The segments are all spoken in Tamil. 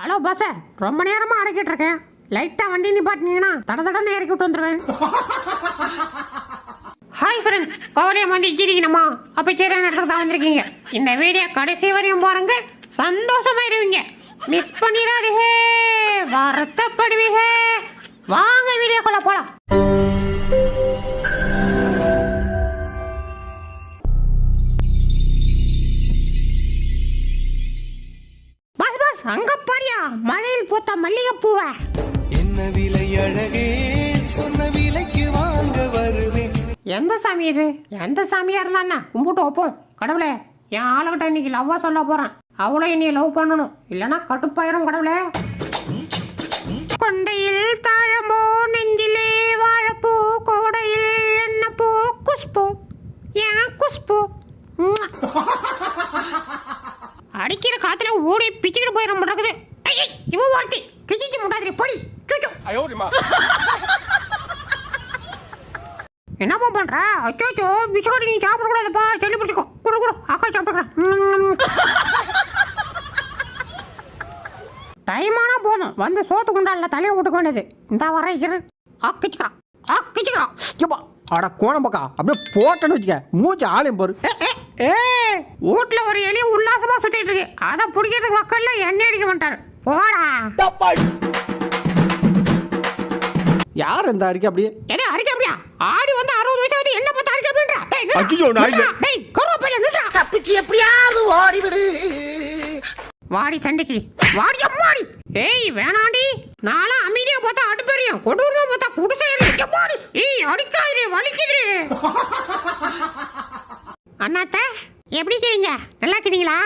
ஹலோ பஸ்ஸே ரொம்ப நேரமா அடக்கிட்டு இருக்கேன். லைட்டா வண்டி நிப்பாட்டினீங்கன்னா தட தடன்னு இறக்கி விட்டு வந்துருவேன். ஹாய் ஃப்ரெண்ட்ஸ் கவலையை வந்து இச்சிருக்கணுமா? அப்போ சரி இடத்துக்கு தான் வந்திருக்கீங்க. இந்த வீடியோ கடைசி வரையும் பாருங்க. சந்தோஷமாயிருவீங்க. மிஸ் பண்ணிடாதீங்க. வருத்தப்படுவீங்க. வாங்க மழையில் பூத்த மல்லிகைப்பூவை. என்ன விலை அழகே? சொன்ன விலைக்கு வாங்க வருவேன். எந்த சாமி இது? எந்த சாமியா இருந்தா கும்பிட்டு வைப்போம் கடவுளே. என் ஆளுகிட்ட இன்னைக்கு லவ்வா சொல்ல போறேன். அவளும் என்னைய லவ் பண்ணணும். இல்லனா கடுப்பாயிரும் கடவுளே. அச்சோச்சோ பிஸ்கட் நீ சாப்பிடக்கூடாதுப்பா. சொல்லி பிடிச்சிக்கோ. குடு குடு. அக்கா சாப்பிட்டுக்கிறேன். டைம் ஆனா போதும். வந்து சோத்து குண்டால தலையை விட்டுக்க வேண்டியது. இந்த வர இரு. அக்கிச்சுக்கா அக்கிச்சுக்கா ஏப்பா அட கோணம்பக்கா அப்படியே போட்டேன்னு வச்சுக்க. மூச்சு ஆலயம் பாரு. ஏ வீட்ல ஒரு எலி உல்லாசமா சுத்திட்டு இருக்கு. அதை பிடிக்கிறதுக்கு மக்கள்ல எண்ணெய் அடிக்க மாட்டாரு. போடா. யார் இந்த அறிக்கை அப்படியே? எது அரிக்க அப்படியா? ஆடி வந்து அறுபது வயசு வந்து என்ன டேய், கருவேப்பிலை நில்றா. தப்பிச்சு எப்படியாவது ஓடிவிடு. வாடி சண்டைக்கு. வாடி அம்மாடி. ஏய் வேணாண்டி. நானும் அமைதியா பார்த்தா அடுப்பெரியும் கொடூரமா பார்த்தா குடிசை எரியும். எம்மாடி ஏய் அடிக்காயிரு வலிக்குது அண்ணாத்த எப்படி இருக்கீங்க? நல்லா இருக்கிறீங்களா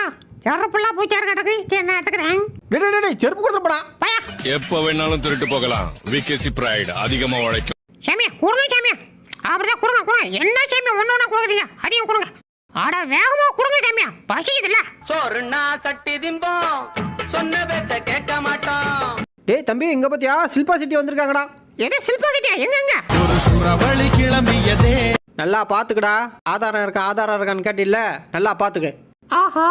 செருப்புலாம் பூச்சாரு கிடக்கு சரி நான் எடுத்துக்கிறேன்? டேய், டேய், செருப்பு பயா. எப்ப வேணாலும் திருட்டு போகலாம். விகேசி பிரைட் அதிகமா உழைக்கும். சாமியா கொடுங்க சாமியா. அப்படிதான் கொடுங்க கொடுங்க. என்ன சாமியா ஒன்று ஒன்றா கொடுக்குறீங்க? அதையும் கொடுங்க. ஆட வேகமா கொடுங்க சாமியா. பசிக்குதுல்ல. சோறுனா சட்டி திம்போம் சொன்ன பேச்ச கேட்க மாட்டோம். டேய் தம்பி இங்க பாத்தியா? சில்பா சிட்டி வந்திருக்காங்கடா. எது சில்பா கிட்டியா எங்க எங்க? ஒரு கிளம்பியதே. நல்லா பாத்துக்கடா. ஆதாரம் இருக்கா ஆதாரம் இருக்கான்னு கேட்டில்ல? நல்லா பாத்துக்க. ஆஹா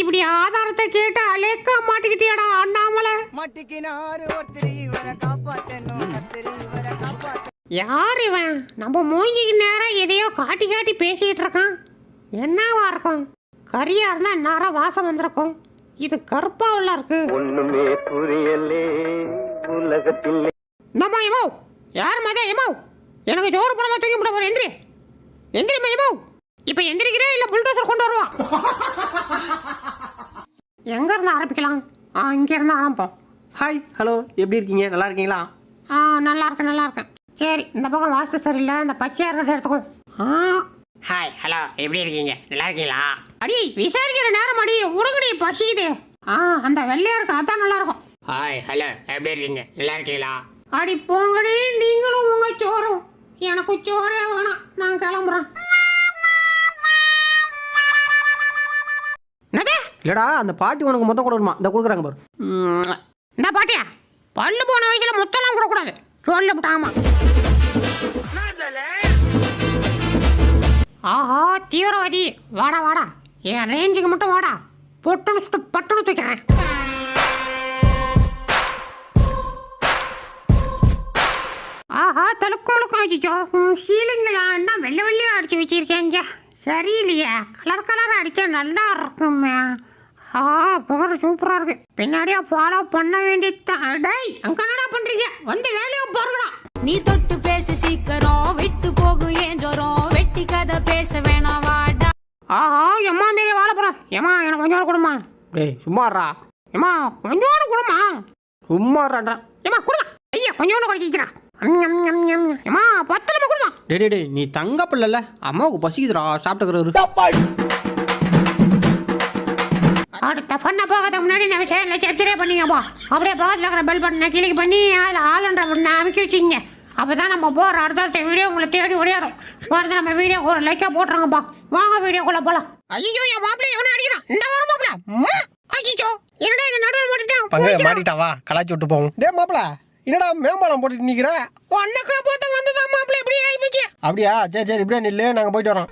இப்படி ஆதாரத்தை கேட்டு அலேக்கா மாட்டிக்கிட்டியாடா அண்ணாமலை. மாட்டிக்கினாரு ஒருத்தர் இவரை காப்பாத்தணும் கத்திரி இவரை காப்பாத்த யார் இவன்? நம்ம மூஞ்சிக்கு நேரம் எதையோ காட்டி காட்டி பேசிக்கிட்டு இருக்கான். என்னவா இருக்கும்? கரியா இருந்தா நேரம் வாசம் வந்திருக்கும். இது கருப்பா உள்ள இருக்கு. ஒண்ணுமே புரியலே உலகத்தில். இந்தம்மா எமோ. யார் மதம் எமோ? எனக்கு சோறு பணமா தூக்கி விட போற எந்திரி. எந்திரிமா எமோ. இப்ப எந்திரிக்கிறே இல்ல புல்டோசர் கொண்டு வருவா. எங்க இருந்து ஆரம்பிக்கலாம்? ஆ இங்க இருந்து ஆரம்பிப்போம். ஹாய் ஹலோ எப்படி இருக்கீங்க? நல்லா இருக்கீங்களா? ஆ நல்லா இருக்கேன் நல்லா இருக்கேன். சரி இந்த பக்கம் வாஸ்து சரியில்லை இந்த பச்சையா இருக்கிறத எடுத்துக்கோ. ஆ. ஹாய் ஹலோ எப்படி இருக்கீங்க? நல்லா இருக்கீங்களா? அடி விசாரிக்கிற நேரம் அடி. உருகுடி பசிக்குது. ஆ அந்த வெள்ளையா இருக்கு அதான் நல்லா இருக்கும். ஹாய் ஹலோ எப்படி இருக்கீங்க? நல்லா இருக்கீங்களா? அடி போங்கடி. நீங்களும் உங்க சோறும். எனக்கு சோறே வேணாம். நான் கிளம்புறேன். என்னது? இல்லடா அந்த பாட்டி உனக்கு மொத்தம் கொடுக்கணுமா? இந்த கொடுக்குறாங்க பாரு. இந்த பாட்டியா? பல்லு போன வயசுல முத்தெல்லாம் கொடுக்கூடாது சொல்லு விட்டாமா ஆஹா தீவிரவாதி. வாடா வாடா. என் ரேஞ்சுக்கு மட்டும் வாடா. பொட்டுன்னு சுட்டு பட்டுன்னு தூக்கிறேன் ஆஹா தலுக்கு முழுக்கம் அடிச்சோ சீலிங்கெல்லாம் என்ன வெள்ளை வெள்ளையாக அடிச்சு வச்சுருக்கேங்க. சரியில்லையே. கலர் கலராக அடித்தா நல்லா இருக்குமே. ஆ புகர் சூப்பராக இருக்கு. பின்னாடியே ஃபாலோ பண்ண வேண்டியதான் டேய் அங்கே என்னடா பண்றீங்க? வந்து வேலையை பாருங்கடா. நீ தொட்டு ஆஹா எம்மா மாரி வாழ போறோம் ஏமா எனக்கு கொஞ்சோடு கொடுமா டேய் சும்மாறா ஏமா கொஞ்சோடு கொடுமா சும்மாறான்றா ஏமா கொடுமா ஐயா கொஞ்சோண்டு குறைச்சிக்கிறா ஏமா பத்தலமா கொடுமா டேய் டேய், டேய் நீ தங்க பிள்ளைல அம்மாவுக்கு பசிக்குதுடா சாப்பிட்டுக்கிறாரு அடுத்த பண்ண போகிறதுக்கு முன்னாடி நம்ம சேனலில் சப்ஸ்கிரைப் பண்ணிங்கப்பா அப்படியே பக்கத்தில் இருக்கிற பெல் பட்டனை கிளிக் பண்ணி அதில் ஆளுன்ற பட்டனை அமைக்க வச்சிங்க அப்போ தான் நம்ம போகிற அடுத்த வீடியோ உங்களை தேடி ஓடியாரும். போகிறது நம்ம வீடியோ ஒரு லைக்காக போட்டுருங்கப்பா. வாங்க வீடியோக்குள்ளே போகலாம் ஐயோ என் மாப்பிள்ளை எவனை அடிக்கிறான். இந்த வர மாப்பிள்ள. ஐயோ என்னடா இந்த நடுவில் பங்க போட்டுட்டான் மாட்டிட்டா வா. கலாச்சி விட்டு போவோம். டேய் மாப்பிள என்னடா மேம்பாலம் போட்டுட்டு நிக்கிற? உன்னை காப்பாற்ற வந்துதான் மாப்பிள்ளை. இப்படி ஆகிப்போச்சு அப்படியா? சரி சரி இப்படியே நில்லு. நாங்க போயிட்டு வரோம்.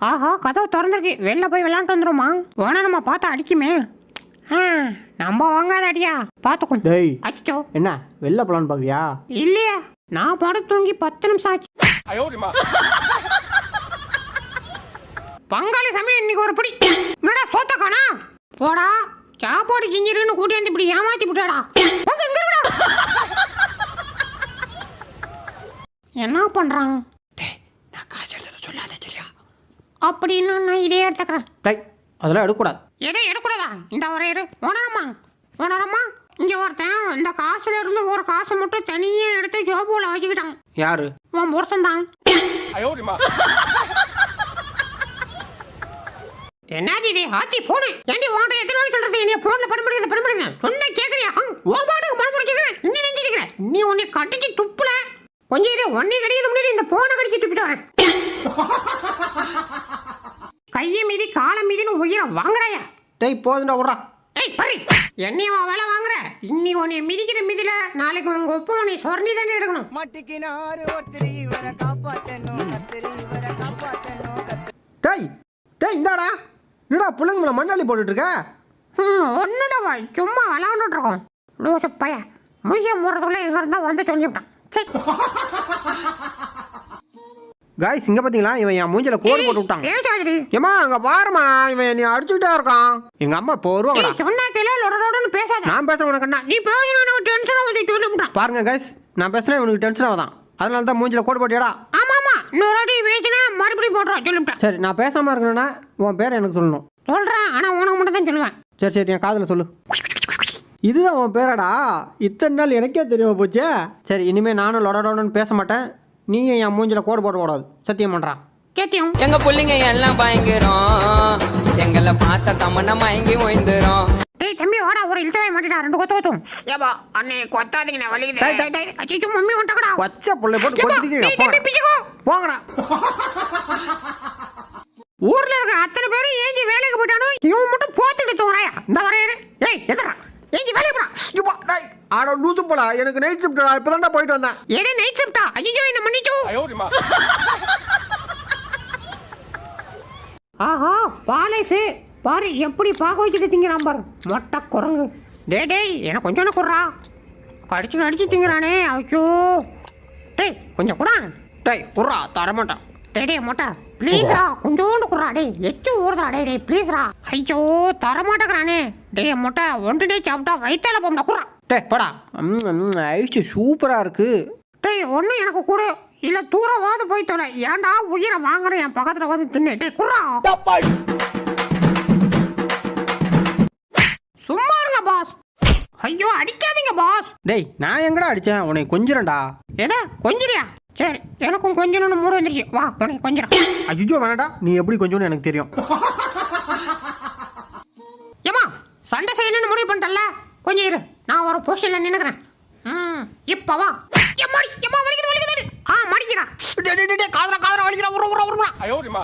ஆஹா கதவு திறந்துருக்கு. வெளில போய் விளையாண்டு வந்துருமா வேணா நம்ம பார்த்து அடிக்குமே. ஆ, நம்ம வாங்காத அடியா பார்த்துக்கும் டேய். அச்சோ என்ன வெளில போலான்னு பாக்குறியா? இல்லையா நான் படம் தூங்கி பத்து நிமிஷம் ஆச்சு. பங்காளி சமையல் இன்னைக்கு ஒரு பிடி. என்னடா சோத்த காணா? போடா சாப்பாடு செஞ்சிருன்னு கூட்டியாந்து இப்படி ஏமாத்தி விட்டாடா. போங்க இங்க இருடா என்ன பண்றான்? நான் காசு சொல்லாத சரியா? அப்படின்னா நான் இதே எடுத்துக்கிறேன். டேய் அதெல்லாம் எடுக்கக்கூடாது. எதை எடுக்கூடாதா இந்த ஒரு இரு. உணரம்மா உணரம்மா இங்க ஒருத்தன் இந்த காசுல இருந்து ஒரு காசு மட்டும் தனியா எடுத்து ஜோபுல வச்சுக்கிட்டான். யாரு? உன் புருஷன் தான். என்னது இது? ஆத்தி போனு ஏண்டி உன்கிட்ட எத்தனை வாட்டி சொல்றது? என்னைய போன்ல படம் படம் சொன்ன கேக்குறியா? ஓ பாட்டுக்கு படம் படிச்சிருக்க இங்க நெஞ்சிருக்கிற நீ உன்னை கட்டிச்சு துப்புல. கொஞ்சம் இரு. உன்னை கடிக்கிறது முன்னாடி இந்த போனை கடிச்சு துப்பிட்டு வரேன். கையை மீதி காலை மீதின்னு உயிரை வாங்குறாயா டேய் போதுண்டா விட்றா ஏய் பரி என்னையும் வேலை வாங்குற? இன்னி உன்னை மிதிக்கிற மிதில நாளைக்கு உங்க ஒப்பு உன்னை சொர்ணி தானே எடுக்கணும். மட்டிக்கினாரு ஒருத்தர் இவரை காப்பாத்தணும் இவரை காப்பாத்தணும். டேய் டேய் இந்தாடா. என்னடா பிள்ளைங்க மேலே மண்ணாளி போட்டுட்டு இருக்க ம் ஒன்றுடவா சும்மா விளாண்டுட்டு இருக்கோம் லூசு பைய மியூசியம் போகிறதுக்குள்ள எங்கே இருந்தால் வந்து சொல்லிவிட்டான் சரி காய்ஸ் இங்க பாத்தீங்களா? இவன் என் மூஞ்சில கோடு போட்டு விட்டான் ஏமா அங்க பாருமா இவன் என்னை அடிச்சுக்கிட்டே இருக்கான். எங்க அம்மா இப்போ வருவாங்கடா. ஏய் சொன்னா கேள லொடலொடன்னு பேசாத. நான் பேசுறேன் உனக்கு நீ பேசினா எனக்கு டென்ஷன் சொல்லிவிட்டான் பாருங்க கைஸ் நான் பேசுனா இவனுக்கு டென்ஷன் ஆகுதான். அதனால தான் மூஞ்சில கோடு போட்டியடா. ஆமா ஆமா. இன்னொரு வாட்டி பேசினா மறுபடியும் போடுறான் சொல்லிவிட்டான் சரி நான் பேசாம இருக்கணும்னா உன் பேர் எனக்கு சொல்லணும். சொல்கிறேன் ஆனால் உனக்கு மட்டும் தான் சொல்லுவேன். சரி சரி என் காதுல சொல்லு. இதுதான் உன் பேராடா. இத்தனை நாள் எனக்கே தெரியாம போச்சே. சரி இனிமே நானும் லொடலொடன்னு பேச மாட்டேன். நீயும் என் மூஞ்சில கோடு போட கூடாது. சத்தியம் பண்றான். கேத்தியும் எங்க புள்ளைங்க எல்லாம் பயங்கரம். எங்களை பார்த்த தமன மயங்கி ஓய்ந்துரும். டேய் தம்பி வாடா ஒரு இழுத்தவே மாட்டேடா. ரெண்டு கொத்து கொத்தும். ஏப்பா அண்ணே கொத்தாதீங்க நான் வலிக்குது. டேய் டேய் டேய் அச்சிச்சு மம்மி வந்துட்டடா பச்சை புள்ளை போட்டு கொட்டிக்கிறீங்க போங்கடா பிச்சுக்கோ. போங்கடா. ஊர்ல இருக்க அத்தனை பேரும் ஏஞ்சி வேலைக்கு போயிட்டானோ இவன் மட்டும் போத்துட்டு தூங்குறாயா? இந்த வரையறு. ஏய் எதுடா ஏஞ்சி வேலைக்கு போடா இப்பா, டேய், ஆட லூசு போடா எனக்கு நைட் ஷிஃப்டா இப்பதான்டா போயிட்டு வந்தேன். எது நைட் ஷிஃப்டா ஐயோ என்ன மன்னிச்சு? ஆஹா பாலேசு. பாரு எப்படி பாக்க வச்சுட்டு திங்கிறான் பாரு. மொட்டை குரங்கு. டேய் டேய் எனக்கு கொஞ்சோண்டு குடுறா? கடிச்சு கடிச்சு திங்கிறானே. ஐயோ. டேய் கொஞ்சம் குடா. டேய் குர்ரா தரமாட்டான். டேய் மொட்டை ப்ளீஸ்ரா கொஞ்சோண்டு குடுறா டேய் எச்சு ஊறுதா டேய் டேய் ப்ளீஸ்ரா ஐயோ தரமாட்டேங்கிறானே. டேய் மொட்டை ஒன்று டே சாப்பிட்டா வயித்தால போம்டா குடுறா. டேய் படா. ஐஸ் சூப்பரா இருக்கு. டேய் ஒன்று எனக்கு கொடு. இல்லை தூரவாது போய் தொலை. ஏன்டா உயிரை வாங்குறேன் என் பக்கத்தில் வந்து தின்னு? டேய் குடுறா. சும்மா இருங்க பாஸ் ஐயோ அடிக்காதீங்க பாஸ் டேய் நான் எங்கடா அடிச்சேன்? உன்னை கொஞ்சிரண்டா எதா? கொஞ்சிரியா சரி எனக்கும் கொஞ்சம் மூடு வந்துருச்சு. வா உனக்கு கொஞ்சம் அஜிஜோ வேணாடா நீ எப்படி கொஞ்சம்னு எனக்கு தெரியும். ஏமா சண்டை செய்யணும்னு முடிவு பண்ணிட்டல கொஞ்சம் இரு நான் ஒரு பொசிஷன்ல நின்னுக்கிறேன். ம் இப்போ வா. எம்மாடி எம்மா வலிக்குது வலிக்குது ஆ மடிக்கிறா டேய் டேய், டேய் காதரா காதரா வலிக்கிறா உரு உரு உருமா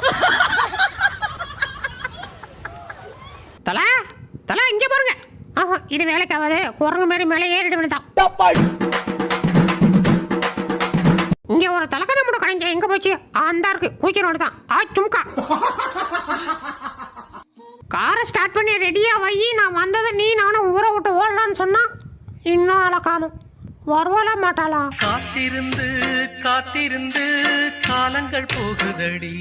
தல தல இங்க பாருங்க. ஆஹா இது வேலைக்கு ஆகாது குரங்கு மாரி மேலே ஏறிட வேண்டியதான் இங்கே ஒரு தலைக்கணை முட கடைஞ்சா எங்கே போச்சு? அந்த இருக்கு. பூச்சினோட தான் ஆ சும்கா. காரை ஸ்டார்ட் பண்ணி ரெடியா வை. நான் வந்ததை நீ நானும் ஊரை விட்டு ஓடலான்னு சொன்னா இன்னும் ஆளை காணும். வருவாளா மாட்டாளா? காத்திருந்து காத்திருந்து காலங்கள் போகுதடி.